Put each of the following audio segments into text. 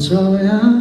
照样。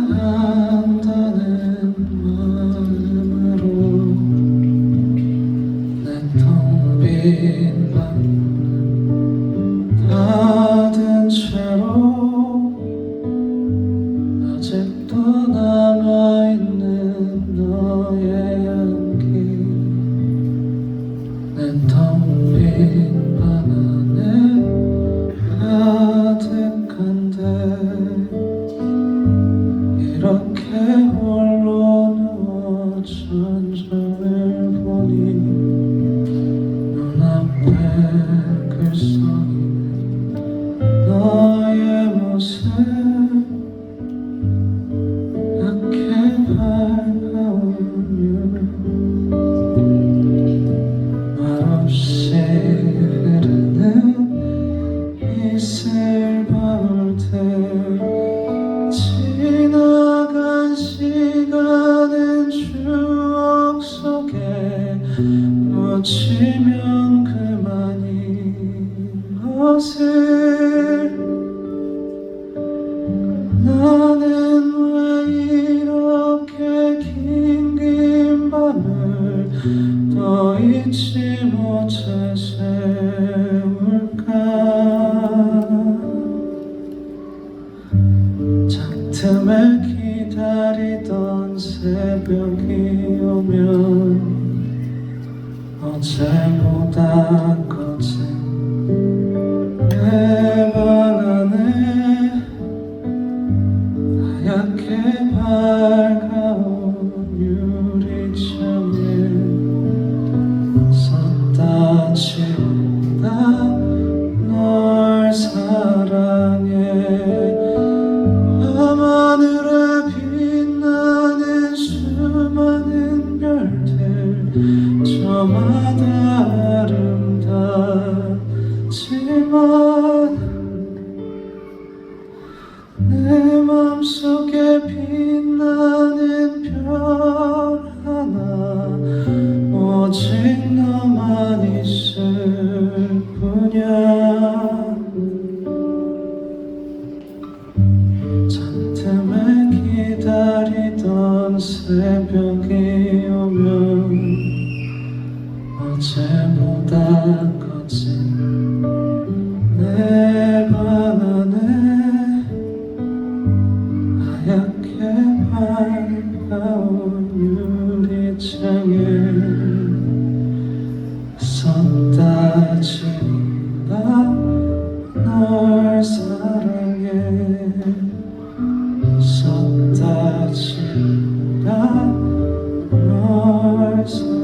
있을 밤때 지나간 시간은 추억 속에 묻히면 그만인 것을 나는 왜 이렇게 긴 긴 밤을 떠 있지 못해서 틈을 기다리던 새벽이 오면 어제보다 거친 내방 안에 하얗게 밝아온 유리창에 섰다 지운 저마다 아름답지만 내 맘속에 빛나는 별 하나 오직 너만 있을 뿐이야. 잠틈을 기다리던 새벽이 어제보다 거친 내 방 안에 하얗게 밝아온 유리창에 섰다 지운다 널 사랑해. 섰다 지운다 널 사랑해